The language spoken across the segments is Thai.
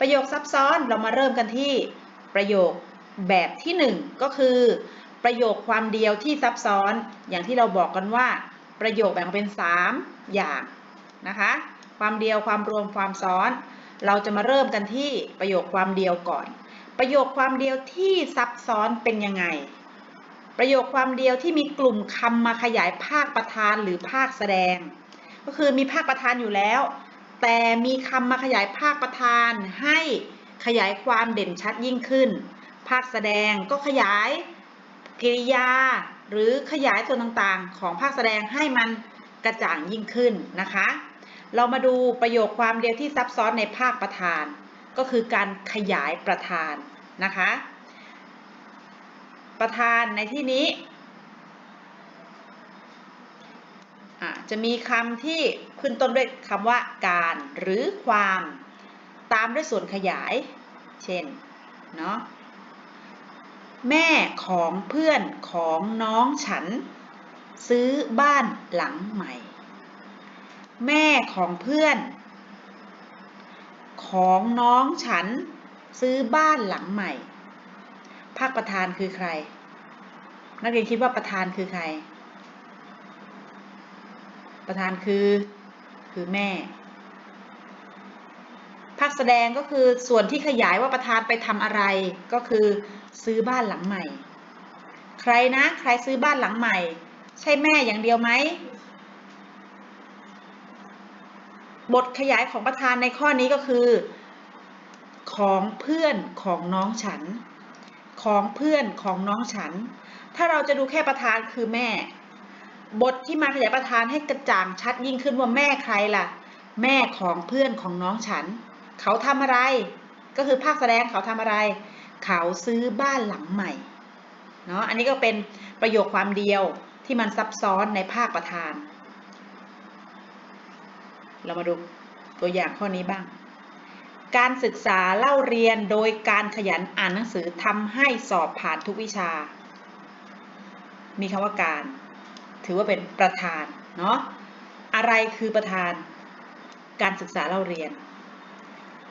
ประโยคซับซ้อนเรามาเริ่มกันที่ประโยคแบบที่หนึ่งก็คือ ประโยคความเดียวที่ซับซ้อน อย่างที่เราบอกกันว่า ประโยคแบ่งเป็น 3 อย่างนะคะ ความเดียวความรวมความซ้อน เราจะมาเริ่มกันที่ประโยคความเดียวก่อน ประโยคความเดียวที่ซับซ้อนเป็นยังไง ประโยคความเดียวที่มีกลุ่มคำมาขยายภาคประธานหรือภาคแสดง ก็คือมีภาคประธานอยู่แล้ว แต่มีคำมาขยายภาคประธานให้ ขยายความเด่นชัดยิ่งขึ้น ภาคแสดงก็ขยายกริยา หรือขยายส่วนต่างๆ ของภาคแสดงให้มันกระจ่างยิ่งขึ้นนะคะ เรามาดูประโยคความเดียวที่ซับซ้อนในภาคประธาน ก็คือการขยายประธานนะคะ ประธานในที่นี้จะมีคำที่ขึ้นต้นด้วยคำว่าการหรือความ ตามด้วยส่วนขยาย เช่น เนาะ แม่ของเพื่อนของน้องฉัน ซื้อบ้านหลังใหม่ แม่ของเพื่อน ของน้องฉัน ซื้อบ้านหลังใหม่ ภาคประธานคือใคร นักเรียนคิดว่าประธานคือใคร ประธานคือ คือแม่ ภาคแสดงก็คือส่วนที่ขยายว่าประธานไปทำอะไรก็คือซื้อบ้านหลังใหม่ ใครนะ ใครซื้อบ้านหลังใหม่ ใช่แม่อย่างเดียวไหมบทขยายของประธานในข้อนี้ก็คือ ของเพื่อนของน้องฉัน ของเพื่อนของน้องฉัน ถ้าเราจะดูแค่ประธานคือแม่ บทที่มาขยายประธานให้กระจ่างชัดยิ่งขึ้นว่าแม่ใครล่ะ แม่ของเพื่อนของน้องฉัน เขาทำอะไร ก็คือภาคแสดงเขาทำอะไร เขาซื้อบ้านหลังใหม่เนาะอันนี้ก็เป็นประโยคความเดียวที่มันซับซ้อนในภาคประธาน เรามาดูตัวอย่างข้อนี้บ้าง การศึกษาเล่าเรียนโดยการขยันอ่านหนังสือทำให้สอบผ่านทุกวิชา มีคำว่าการ ถือว่าเป็นประธานเนาะอะไรคือประธาน การศึกษาเล่าเรียน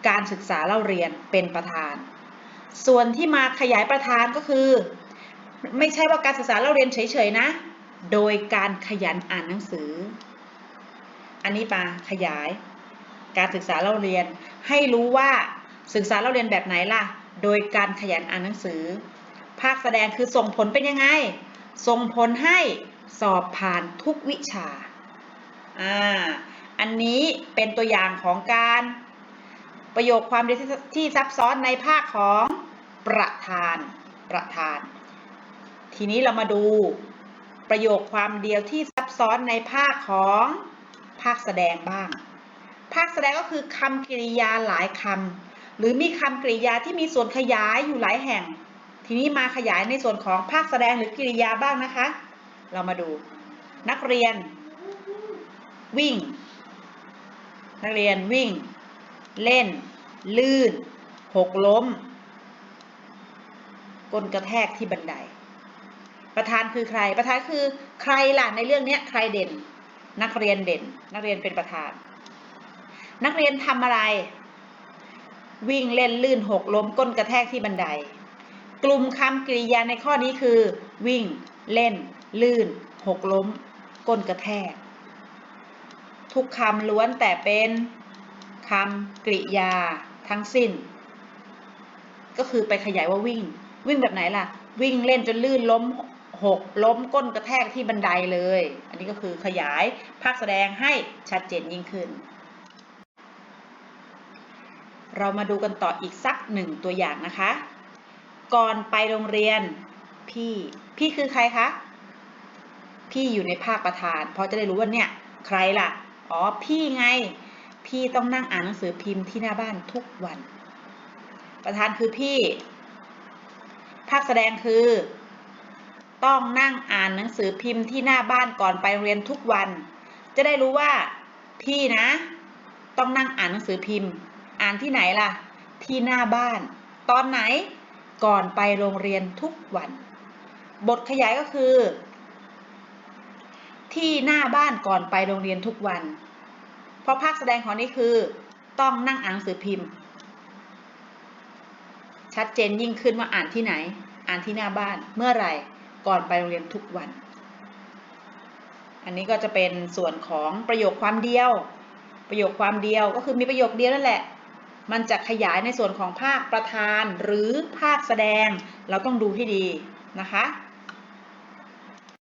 การศึกษาเล่าเรียนเป็นประธาน ส่วนที่มาขยายประธานก็คือ ไม่ใช่ว่าการศึกษาเราเรียนเฉยๆนะ โดยการขยันอ่านหนังสือ อันนี้มาขยาย การศึกษาเราเรียน ให้รู้ว่าศึกษาเราเรียนแบบไหนล่ะ โดยการขยันอ่านหนังสือ ภาคแสดงคือส่งผลเป็นยังไง ส่งผลให้สอบผ่านทุกวิชา อ่า อันนี้เป็นตัวอย่างของการ ประโยคความเดียวที่ซับซ้อนในภาคของประธานประธาน ทีนี้เรามาดูประโยคความเดียวที่ซับซ้อนในภาคของภาคแสดงบ้าง ภาคแสดงก็คือคำกริยาหลายคำหรือมีคำกริยาที่มีส่วนขยายอยู่หลายแห่ง ทีนี้มาขยายในส่วนของภาคแสดงหรือกริยาบ้างนะคะ เรามาดูนักเรียน วิ่ง นักเรียนวิ่ง เล่น ลื่น หกล้ม ก้นกระแทกที่บันได ประธานคือใคร ประธานคือใครล่ะในเรื่องนี้ใครเด่น นักเรียนเด่น นักเรียนเป็นประธาน นักเรียนทำอะไร วิ่งเล่นลื่นหกล้ม ก้นกระแทกที่บันได กลุ่มคำกริยาในข้อนี้คือ วิ่ง เล่น ลื่น หกล้ม ก้นกระแทก ทุกคำล้วนแต่เป็น คำกริยาทั้งสิ้น ก็คือไปขยายว่าวิ่ง วิ่งแบบไหนล่ะ วิ่งเล่นจนลื่นล้มหกล้มก้นกระแทกที่บันไดเลย อันนี้ก็คือขยายภาคแสดงให้ชัดเจนยิ่งขึ้น เรามาดูกันต่ออีกสักหนึ่งตัวอย่างนะคะ ก่อนไปโรงเรียนพี่ พี่คือใครคะ พี่อยู่ในภาคประธาน เพราะจะได้รู้ว่าเนี่ยใครล่ะ อ๋อ พี่ไง พี่ต้องนั่งอ่านหนังสือพิมพ์ที่หน้าบ้านทุกวัน ประธานคือพี่ ภาคแสดงคือ ต้องนั่งอ่านหนังสือพิมพ์ที่หน้าบ้านก่อนไปเรียนทุกวัน จะได้รู้ว่าพี่นะ ต้องนั่งอ่านหนังสือพิมพ์ อ่านที่ไหนล่ะ ที่หน้าบ้าน ตอนไหนก่อนไปโรงเรียนทุกวัน บทขยายก็คือ ที่หน้าบ้านก่อนไปโรงเรียนทุกวัน ราะภาคแสดงของนี้คือ ต้องนั่งอ่านหนังสือพิมพ์ ชัดเจนยิ่งขึ้นว่าอ่านที่ไหน อ่านที่หน้าบ้านเมื่อไหร่ก่อนไปโรงเรียนทุกวัน อันนี้ก็จะเป็นส่วนของประโยคความเดียว ประโยคความเดียวก็คือมีประโยคเดียวนั่นแหละ มันจะขยายในส่วนของภาคประธานหรือภาคแสดง เราต้องดูให้ดีนะคะ